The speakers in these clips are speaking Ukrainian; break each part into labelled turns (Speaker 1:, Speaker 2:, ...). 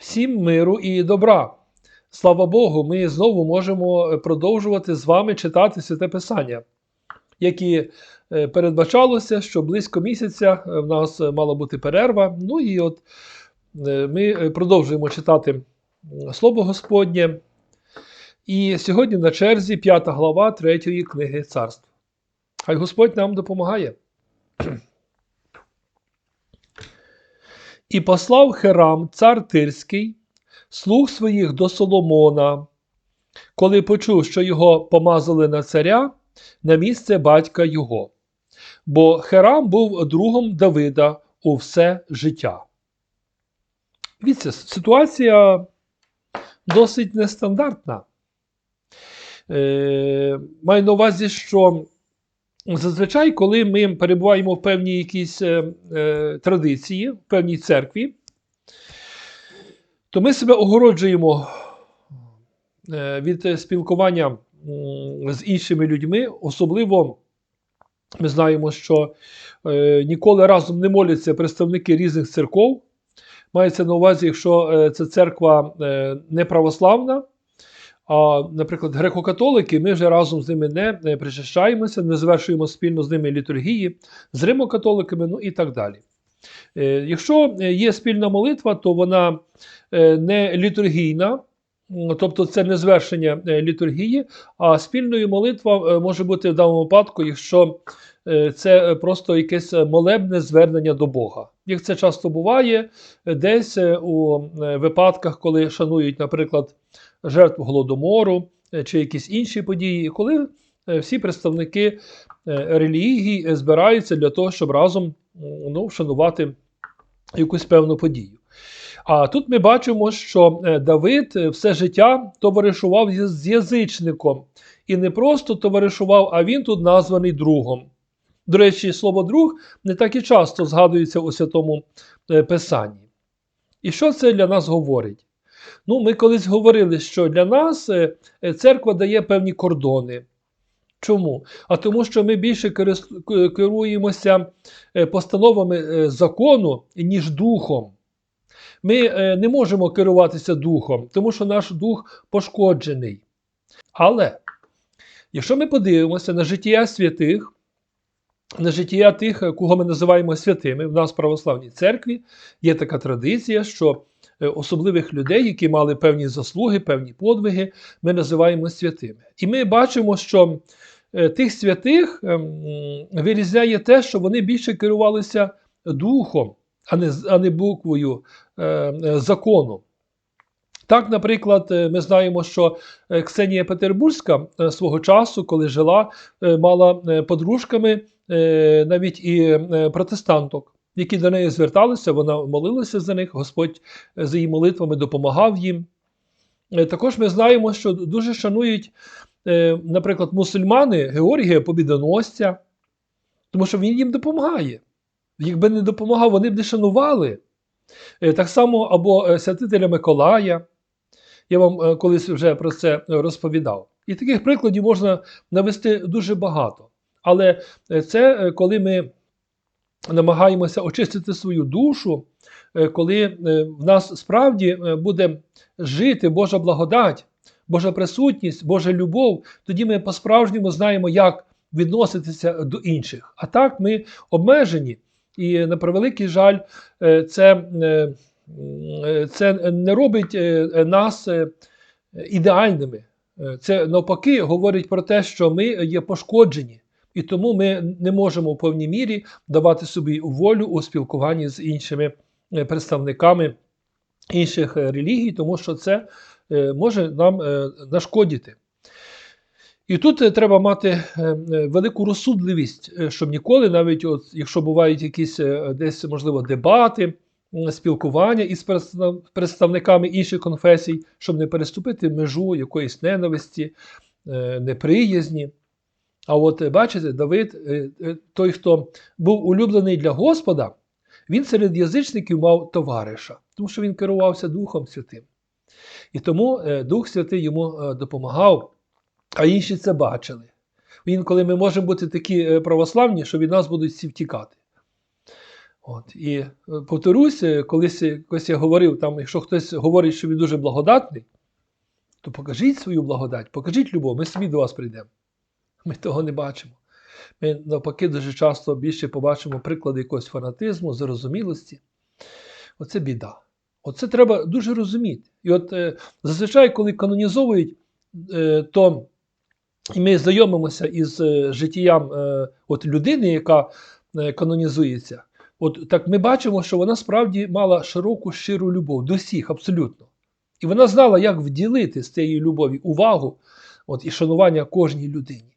Speaker 1: Всім миру і добра. Слава Богу, ми знову можемо продовжувати з вами читати Святе Писання, як і е, передбачалося, що близько місяця е, в нас мала бути перерва. Ну і от е, ми продовжуємо читати Слово Господнє. І сьогодні на черзі 5 глава 3 книги царств. Хай Господь нам допомагає. І послав Херам, цар Тирський, слуг своїх до Соломона, коли почув, що його помазали на царя на місце батька його. Бо Херам був другом Давида у все життя. Дивіться, ситуація досить нестандартна. Е, маю на увазі, що зазвичай, коли ми перебуваємо в певній якійсь е, е, традиції, в певній церкві, то ми себе огороджуємо е, від спілкування з іншими людьми. Особливо ми знаємо, що е, ніколи разом не моляться представники різних церков. Мається на увазі, якщо е, це церква е, не православна, а, наприклад, греко-католики, ми вже разом з ними не, причащаємося, не завершуємо спільно з ними літургії, з римо-католиками, ну і так далі. Е, Якщо є спільна молитва, то вона е, не літургійна, тобто це не звершення е, літургії, а спільною молитва може бути в даному випадку, якщо це просто якесь молебне звернення до Бога. Як це часто буває, десь у випадках, коли шанують, наприклад, жертв голодомору е, чи якісь інші події, коли е, всі представники е, релігії збираються для того, щоб разом ну, вшанувати якусь певну подію. А тут ми бачимо, що Давид все життя товаришував з- язичником. І не просто товаришував, а він тут названий другом. До речі, слово друг не так і часто згадується у святому Писанні. І що це для нас говорить? Ну, ми колись говорили, що для нас е, е, церква дає певні кордони. Чому? А тому, що ми більше керуємося е, постановами закону, ніж духом. Ми не можемо керуватися духом, тому що наш дух пошкоджений. Але якщо ми подивимося на життя святих, на життя тих, кого ми називаємо святими, в нас в православній церкві є така традиція, що особливих людей, які мали певні заслуги, певні подвиги, ми називаємо святими. І ми бачимо, що е, тих святих ем, вирізняє те, що вони більше керувалися духом, а не, а не буквою е, е, закону. Так, наприклад, е, ми знаємо, що е, Ксенія Петербурзька е, свого часу, коли жила, е, мала е, подружками е, навіть і е, протестанток, які до неї зверталися, вона молилася за них, Господь е, за її молитвами допомагав їм. Е, Також ми знаємо, що дуже шанують, е, наприклад, мусульмани Георгія Побідоносця, тому що він їм допомагає. Якби не допомагав, вони б не шанували. Так само або святителя Миколая. Я вам колись вже про це розповідав. І таких прикладів можна навести дуже багато. Але це коли ми намагаємося очистити свою душу, е, коли е, в нас справді е, буде жити Божа благодать, Божа присутність, Божа любов, тоді ми по-справжньому знаємо, як відноситися до інших. А так ми обмежені. І на превеликий жаль, це, це не робить нас ідеальними. Це навпаки говорить про те, що ми є пошкоджені, і тому ми не можемо в повній мірі давати собі волю у спілкуванні з іншими е, представниками інших е, релігій, тому що це е, може нам нашкодити. І тут треба мати велику розсудливість, щоб ніколи, навіть от, якщо бувають якісь десь, можливо, дебати, спілкування із представниками інших конфесій, щоб не переступити межу якоїсь ненависті, неприязні. А от е, бачите, Давид, е, е, той, хто був улюблений для Господа, він серед язичників мав товариша, тому що він керувався Духом Святим. І тому Дух Святий йому допомагав, а інші це бачили. Інколи ми можемо бути такі православні, що від нас будуть всі втікати. От, і повторюсь, колись, колись я говорив, там, якщо хтось говорить, що він дуже благодатний, то покажіть свою благодать, покажіть любов, ми самі до вас прийдемо. Ми того не бачимо. Ми навпаки дуже часто більше побачимо приклади якогось фанатизму, зарозумілості. Оце біда. Оце треба дуже розуміти. І от е, зазвичай, коли канонізовують, е, то ми знайомимося із е, життям е, от людини, яка е, канонізується. От так ми бачимо, що вона справді мала широку щиру любов до всіх, абсолютно. І вона знала, як вділити з цієї любові увагу от, і шанування кожній людині.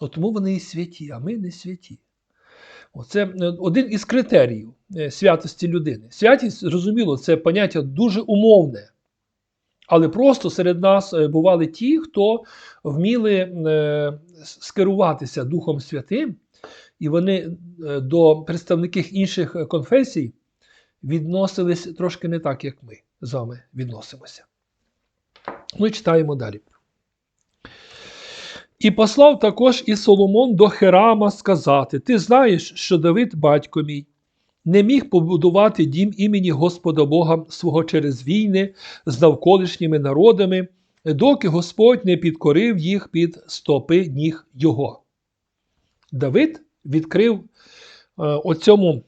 Speaker 1: От тому вони і святі, а ми не святі. Оце е, один із критеріїв е, святості людини. Святість, зрозуміло, це поняття дуже умовне. Але просто серед нас е, бували ті, хто вміли скеруватися Духом Святим, і вони до представників інших конфесій відносились трошки не так, як ми з вами відносимося. Ми читаємо далі. І послав також і Соломон до Херама сказати: Ти знаєш, що Давид, батько мій, не міг побудувати дім імені Господа Бога свого через війни з навколишніми народами, доки Господь не підкорив їх під стопи ніг його. Давид відкрив е, оцьому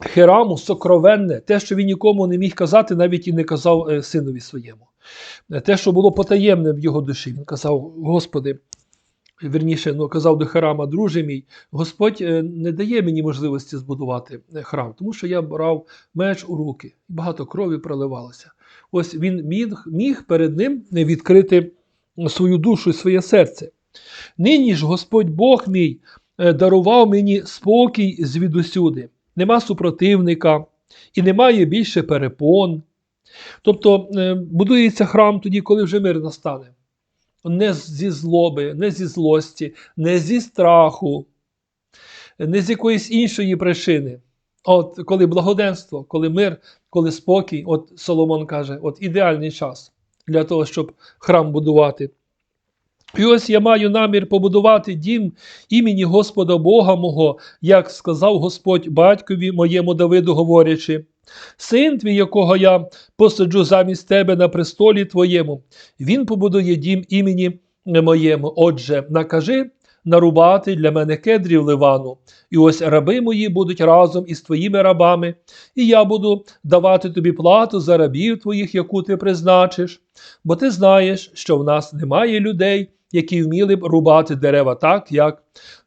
Speaker 1: Хераму сокровенне, те, що він нікому не міг казати, навіть і не казав е, синові своєму. Е, Те, що було потаємне в його душі, він казав: Господи, вірніше, ну, казав до Херама, друже мій, Господь е, не дає мені можливості збудувати е, храм, тому що я брав меч у руки, багато крові проливалося. Ось він міг, міг перед ним відкрити свою душу і своє серце. Нині ж Господь Бог мій е, дарував мені спокій звідусюди. Нема супротивника і немає більше перепон. Тобто будується храм тоді, коли вже мир настане. Не зі злоби, не зі злості, не зі страху, не з якоїсь іншої причини. От коли благоденство, коли мир, коли спокій, от Соломон каже, от ідеальний час для того, щоб храм будувати. І ось я маю намір побудувати дім імені Господа Бога мого, як сказав Господь батькові моєму Давиду, говорячи. Син твій, якого я посаджу замість тебе на престолі твоєму, він побудує дім імені моєму. Отже, накажи нарубати для мене кедрів ливану, і ось раби мої будуть разом із твоїми рабами, і я буду давати тобі плату за рабів твоїх, яку ти призначиш. Бо ти знаєш, що в нас немає людей, які вміли б рубати дерева так, як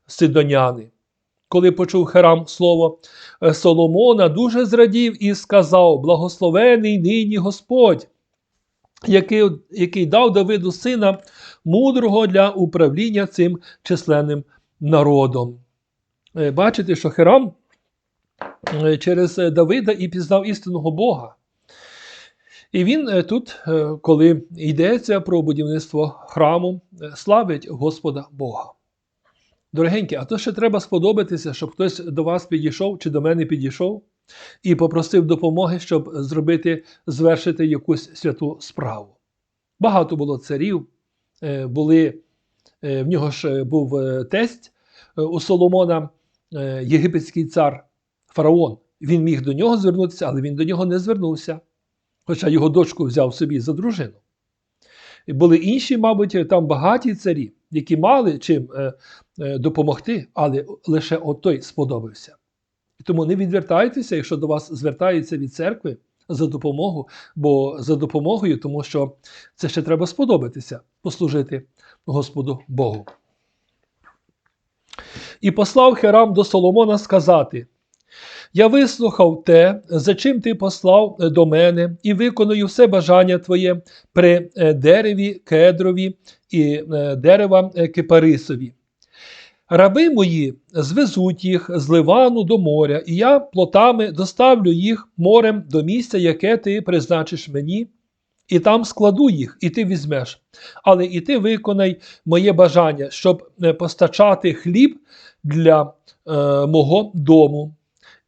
Speaker 1: сидоняни. Коли почув Херам слово е, Соломона, дуже зрадів і сказав: Благословений нині Господь, який, який дав Давиду сина мудрого для управління цим численним народом. Е, Бачите, що Херам е, через Давида і пізнав істинного Бога. І він тут, коли йдеться про будівництво храму, славить Господа Бога. Дорогенькі, а то ще треба сподобатися, щоб хтось до вас підійшов чи до мене підійшов і попросив допомоги, щоб зробити, звершити якусь святу справу. Багато було царів, е, були, е, в нього ж був е, тесть е, у Соломона, єгипетський цар фараон. Він міг до нього звернутися, але він до нього не звернувся хоча його дочку взяв собі за дружину. Були інші, мабуть, там багаті царі, які мали чим допомогти, але лише отой сподобався. Тому не відвертайтеся, якщо до вас звертаються від церкви за допомогу, бо за допомогою, тому що це ще треба сподобатися, послужити Господу Богу. І послав Херам до Соломона сказати: я вислухав те, за чим ти послав до мене, і виконую все бажання твоє при е, дереві кедрові і е, дерева е, кипарисові. Раби мої звезуть їх з Ливану до моря, і я плотами доставлю їх морем до місця, яке ти призначиш мені, і там складу їх, і ти візьмеш. Але і ти виконай моє бажання, щоб постачати хліб для е, мого дому.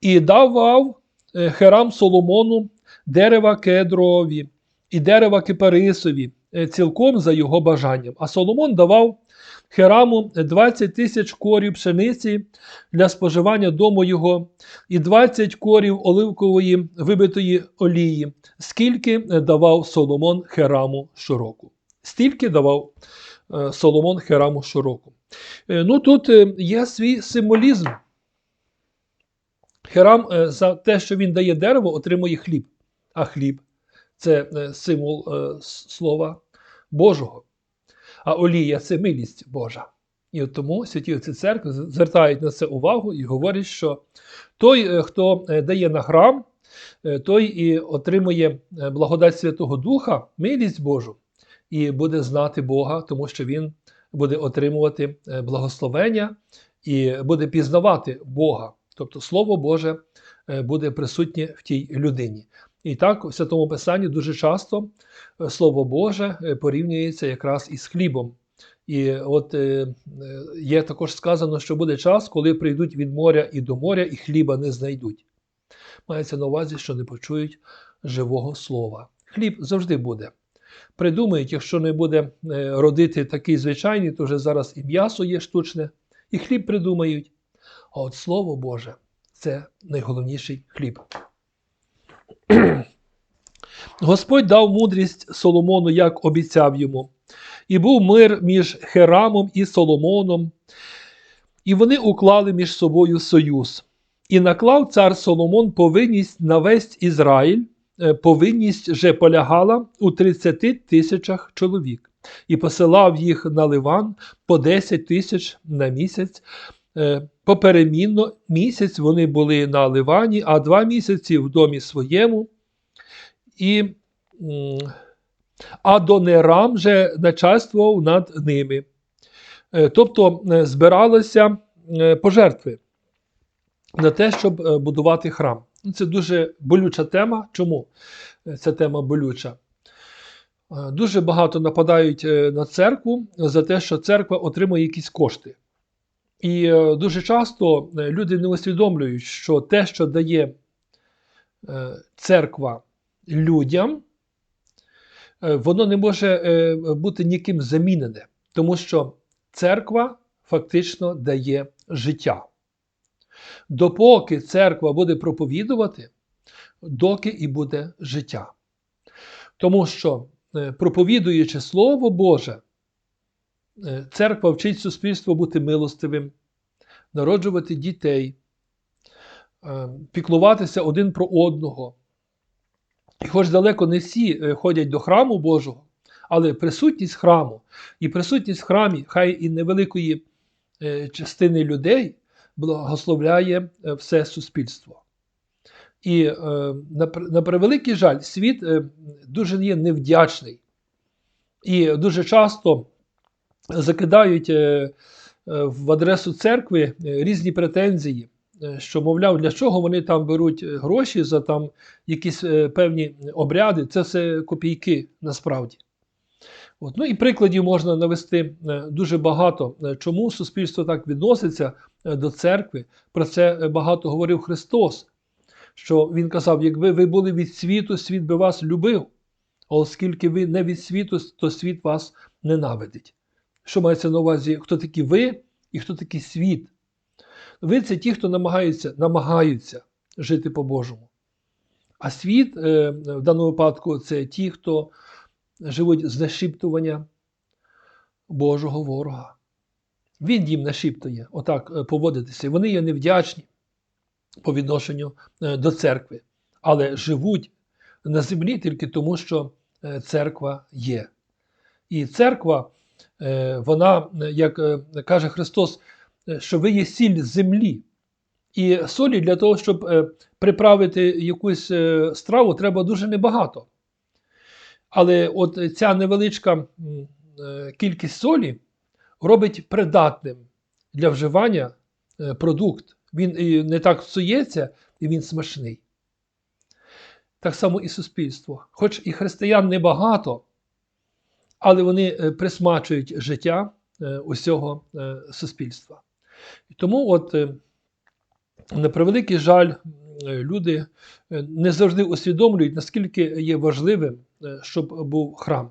Speaker 1: І давав е, Херам Соломону дерева кедрові і дерева кипарисові, е, цілком за його бажанням. А Соломон давав Хераму 20 тисяч корів пшениці для споживання дому його, і 20 корів оливкової вибитої олії, скільки давав Соломон Хераму щороку. Стільки давав е, Соломон Хераму щороку. Е, Ну тут е, є свій символізм. Херам за те, що він дає дерево, отримує хліб. А хліб це символ слова Божого. А олія це милість Божа. І от тому святі отці церкви звертають на це увагу і говорять, що той, е, хто е, дає на храм, е, той і отримує благодать Святого Духа, милість Божу, і буде знати Бога, тому що він буде отримувати благословення і буде пізнавати Бога. Тобто Слово Боже буде присутнє в тій людині. І так у Святому Писанні дуже часто е, Слово Боже е, порівнюється якраз із хлібом. І от е, є також сказано, що буде час, коли прийдуть від моря і до моря, і хліба не знайдуть. Мається на увазі, що не почують живого слова. Хліб завжди буде. Придумають, якщо не буде родити такий звичайний, то вже зараз і м'ясо є штучне, і хліб придумають. А от Слово Боже це найголовніший хліб. Господь дав мудрість Соломону, як обіцяв йому. І був мир між Херамом і Соломоном, і вони уклали між собою союз. І наклав цар Соломон повинність на весь Ізраїль, е, повинність же полягала у 30 тисячах чоловік, і посилав їх на Ливан по 10 тисяч на місяць. Поперемінно місяць вони були на Ливані, а два місяці в домі своєму. І Адонерам же начальствував над ними. Е, Тобто е, збиралися е, пожертви на те, щоб будувати храм. Це дуже болюча тема. Чому ця тема болюча? Дуже багато нападають на церкву за те, що церква отримує якісь кошти. І е, дуже часто е, люди не усвідомлюють, що те, що дає е, церква людям, воно не може бути ніким замінене, тому що церква фактично дає життя. Допоки церква буде проповідувати, доки і буде життя. Тому що, проповідуючи Слово Боже, церква вчить суспільство бути милостивим, народжувати дітей, е, піклуватися один про одного. І хоч далеко не всі е, ходять до храму Божого, але присутність храму і присутність в храмі, хай і невеликої е, частини людей, благословляє е, все суспільство. І е, на, превеликий жаль, світ е, дуже є невдячний. І дуже часто закидають е, е, в адресу церкви е, різні претензії, що, мовляв, для чого вони там беруть гроші за там якісь певні обряди, це все копійки насправді. От. Ну і прикладів можна навести дуже багато, чому суспільство так відноситься до церкви. Про це багато говорив Христос, що Він казав: якби ви були від світу, світ би вас любив, а оскільки ви не від світу, то світ вас ненавидить. Що мається на увазі, хто такі ви і хто такий світ? Ви це ті, хто намагаються, намагаються жити по-божому. А світ е, в даному випадку це ті, хто живуть з нашіптування Божого ворога. Він їм нашіптує отак е, поводитися. Вони є невдячні по відношенню е, до церкви, але живуть на землі тільки тому, що церква є. І церква, вона, е, як е, каже Христос, е, що ви є сіль землі. І солі для того, щоб приправити якусь страву, треба дуже небагато. Але от ця невеличка кількість солі робить придатним для вживання продукт. Він не так псується, і він смачний. Так само і суспільство. Хоч і християн небагато, але вони е, присмачують життя е, усього е, суспільства. І тому, от, на превеликий жаль, люди не завжди усвідомлюють, наскільки є важливим, щоб був храм.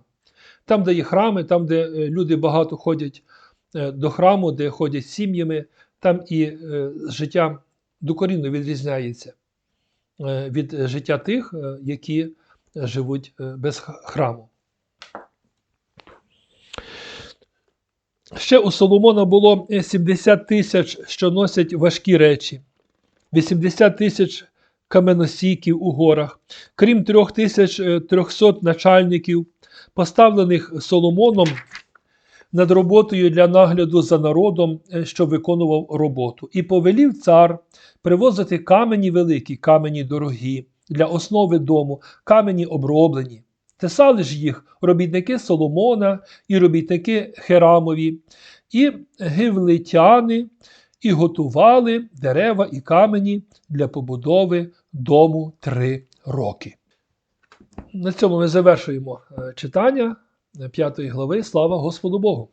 Speaker 1: Там, де є храми, там, де люди багато ходять до храму, де ходять сім'ями, там і життя докорінно відрізняється від життя тих, які живуть без храму. Ще у Соломона було е, 70 тисяч, що носять важкі речі, 80 тисяч каменосійків у горах, крім 3300 начальників, поставлених Соломоном над роботою для нагляду за народом, е, що виконував роботу. І повелів цар привозити камені великі, камені дорогі, для основи дому, камені оброблені. Тесали ж їх робітники Соломона і робітники Херамові, і гивлетяни, і готували дерева і камені для побудови дому три роки. На цьому ми завершуємо е, читання п'ятої глави. Слава Господу Богу!